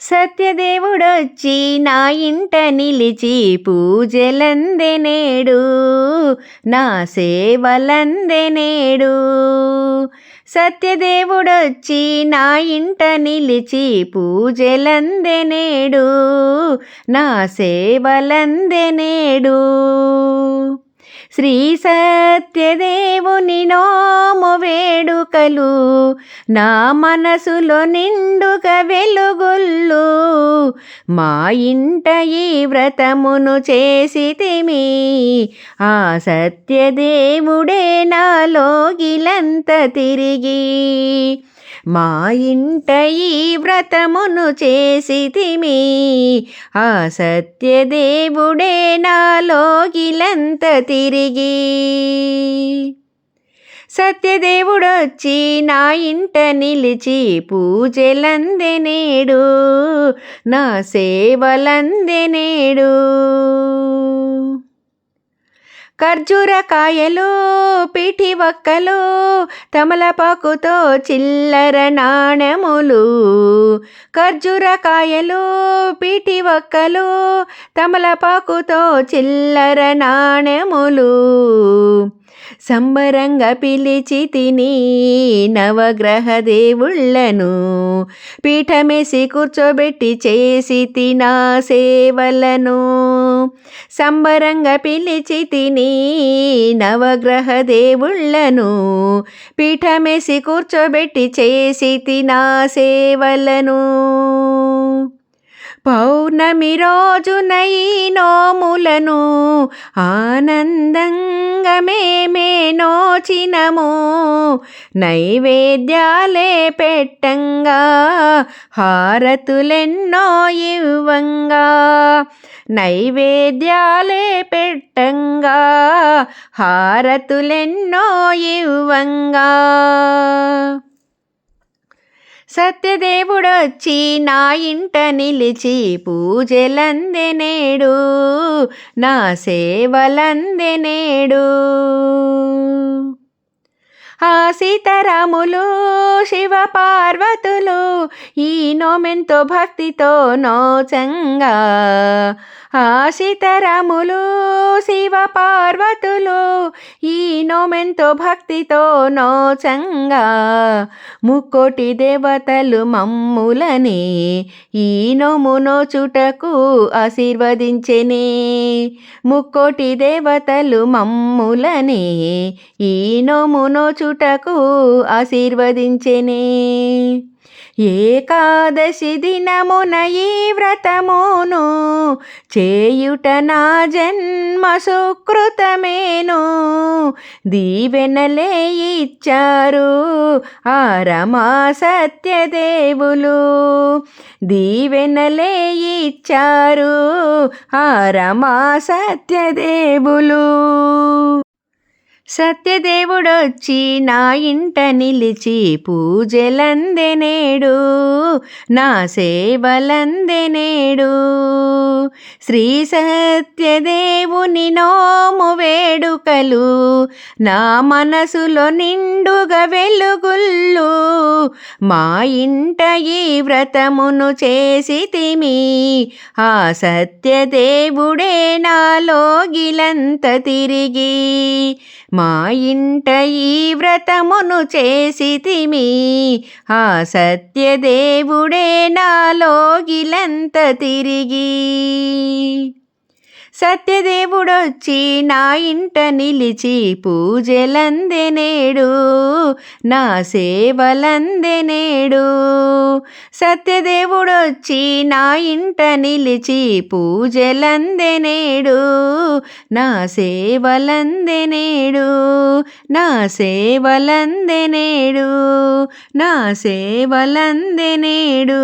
సత్యదేవుడొచ్చి నా ఇంట నిలిచి పూజలందెనేడు నా సేవలందెనేడు సత్యదేవుడొచ్చి నా ఇంట నిలిచి పూజలందెనేడు నా సేవలందెనేడు శ్రీ సత్యదేవుని నో వేడుకలు నా మనసులో నిండుగా వెలుగుల్లు మా ఇంట ఈ వ్రతమును చేసితిమి ఆ సత్యదేవుడే నాలోగిలంత తిరిగి. మా ఇంట ఈ వ్రతమును చేసితిమి ఆ సత్యదేవుడే నాలోగిలంత తిరిగి. సత్యదేవుడొచ్చి నా ఇంట నిలిచి పూజలందెనేడు నా సేవలందెనేడు ఖర్జూర కాయలు పిఠి వక్కలు తమలపాకుతో చిల్లర నాణములు. ఖర్జూర కాయలు పిఠి వక్కలు తమలపాకుతో చిల్లర నాణములు. సంబరంగా పిలిచి తిని నవగ్రహ దేవుళ్ళను పీఠమేసి కూర్చోబెట్టి చేసి తినా సేవలను. సంబరంగా పిలిచి తిని నవగ్రహ దేవుళ్ళను పీఠమేసి కూర్చోబెట్టి చేసి తినా సేవలను. పౌర్ణమి రోజున నోములను ఆనందంగా మేమే నోచినము. నైవేద్యాలే పెట్టంగా హారతులెన్నో ఇవ్వంగా. నైవేద్యాలే పెట్టంగా హారతులెన్నో ఇవ్వంగా. సత్యదేవుడొచ్చి నా ఇంట నిలిచి పూజలందెనేడు నా సేవలందెనేడు ఆ సీతారాములు శివ పార్వతులు ఈ నోమెంతో భక్తితో నోచంగా. ఆ సీతారాములు శివ పార్వతులు ఈ నోమెంతో భక్తితో నోచంగా. ముక్కోటి దేవతలు మమ్ములని ఈ నోము నోచుటకు ఆశీర్వదించెనే. ముక్కోటి దేవతలు మమ్ములని ఈ నోము నోచుటకు ఆశీర్వదించెనే. ఏకాదశి దినమున ఈ వ్రతమును చేయుట నా జన్మ సుకృతమేను. దీవెనలే ఇచ్చారు ఆ రమా సత్యదేవులు. దీవెనలే ఇచ్చారు ఆ రమా సత్యదేవులు. సత్యదేవుడొచ్చి నా ఇంట నిలిచి పూజలందెనేడు నా సేవలందెనేడు శ్రీ సత్యదేవుని నోము వేడుకలు నా మనసులో నిండుగా వెలుగుల్లు మా ఇంట ఈ వ్రతమును చేసి తిమి ఆ సత్యదేవుడే నాలో గిలంత తిరిగి. మా ఇంట ఈ వ్రతమును చేసి తిమి ఆ సత్యదేవుడే నాలోగిలంత తిరిగి. సత్యదేవుడొచ్చి నా ఇంట నిలిచి పూజలందెనేడు నా సేవలందెనేడు సత్యదేవుడొచ్చి నా ఇంట నిలిచి పూజలందెనేడు నా సేవలందెనేడు నా సేవలందెనేడు నా సేవలందెనేడు